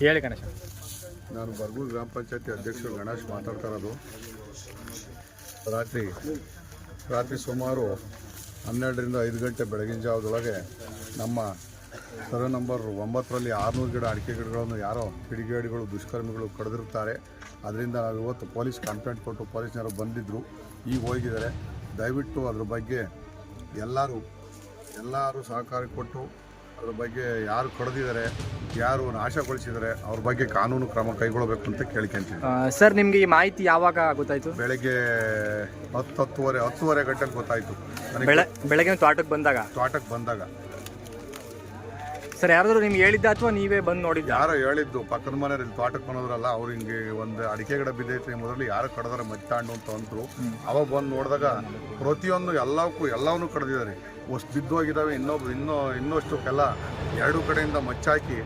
ಹೇಳಿ ಗಣೇಶ. ನಾನು ಬರ್ಗೂರು ಗ್ರಾಮ ಪಂಚಾಯತಿ ಅಧ್ಯಕ್ಷರು ಗಣೇಶ್ ಮಾತಾಡ್ತಾ ಇರೋದು. ರಾತ್ರಿ ರಾತ್ರಿ ಸುಮಾರು ಹನ್ನೆರಡರಿಂದ ಐದು ಗಂಟೆ ಬೆಳಗಿನ ಜಾವದೊಳಗೆ ನಮ್ಮ ಸರ್ವೆ ನಂಬರ್ ಒಂಬತ್ತರಲ್ಲಿ ಆರುನೂರು ಗಿಡ ಅಡಿಕೆ ಗಿಡಗಳನ್ನು ಯಾರೋ ಕಿಡಿಗೇಡಿಗಳು, ದುಷ್ಕರ್ಮಿಗಳು ಕಡಿದಿರ್ತಾರೆ ಅದರಿಂದ ನಾವು ಇವತ್ತು ಪೊಲೀಸ್ ಕಂಪ್ಲೇಂಟ್ ಕೊಟ್ಟು ಪೊಲೀಸ್ನವರು ಬಂದಿದ್ದರು ಈಗ ಹೋಗಿದ್ದಾರೆ. ದಯವಿಟ್ಟು ಅದ್ರ ಬಗ್ಗೆ ಎಲ್ಲರೂ ಎಲ್ಲರೂ ಸಹಕಾರ ಕೊಟ್ಟು ಅದ್ರ ಬಗ್ಗೆ ಯಾರು ಕಡ್ದಿದ್ದಾರೆ ಯಾರು ನಾಶಗೊಳಿಸಿದರೆ ಅವ್ರ ಬಗ್ಗೆ ಕಾನೂನು ಕ್ರಮ ಕೈಗೊಳ್ಳಬೇಕು ಅಂತ ಕೇಳ್ಕೊಂತೀವಿ ಸರ್ ನಿಮಗೆ ಈ ಮಾಹಿತಿ ಯಾವಾಗ ಗೊತ್ತಾಯ್ತು? ಬೆಳಗ್ಗೆ ಹತ್ತು ಹತ್ತುವರೆ ಹತ್ತುವರೆ ಗಂಟೆಗೆ ಗೊತ್ತಾಯಿತು. ನನಗೆ ಬೆಳೆ ಬೆಳಗ್ಗೆ ತೋಟಕ್ಕೆ ಬಂದಾಗ? ತೋಟಕ್ಕೆ ಬಂದಾಗ. ಸರ್ ಯಾರಾದರೂ ನಿಮ್ಗೆ ಹೇಳಿದ್ದ ಅಥವಾ ನೀವೇ ಬಂದು ನೋಡಿದ್ದ? ಯಾರೋ ಹೇಳಿದ್ದು ಪಕ್ಕದ ಮನೆಯಲ್ಲಿ ತೋಟಕ್ಕೆ ಬಂದದ್ರಲ್ಲ ಅವ್ರು ಹಿಂಗೆ ಒಂದು ಅಡಿಕೆ ಗಿಡ ಬಿದ್ದೈತೆ ಮೊದಲು ಯಾರು ಕಡ್ದಾರೆ ಮಚ್ಚಾಂಡು ಅಂತ ಅಂದ್ರು. ಅವಾಗ ಬಂದು ನೋಡಿದಾಗ ಪ್ರತಿಯೊಂದು ಎಲ್ಲವಕ್ಕೂ ಎಲ್ಲವನ್ನೂ ಕಡ್ದಿದ್ದಾರೆ. ಅಷ್ಟು ಬಿದ್ದೋಗಿದ್ದಾವೆ ಇನ್ನೊಬ್ರು ಇನ್ನೂ ಇನ್ನಷ್ಟು ಎಲ್ಲ ಎರಡು ಕಡೆಯಿಂದ ಮಚ್ಚಾಕಿ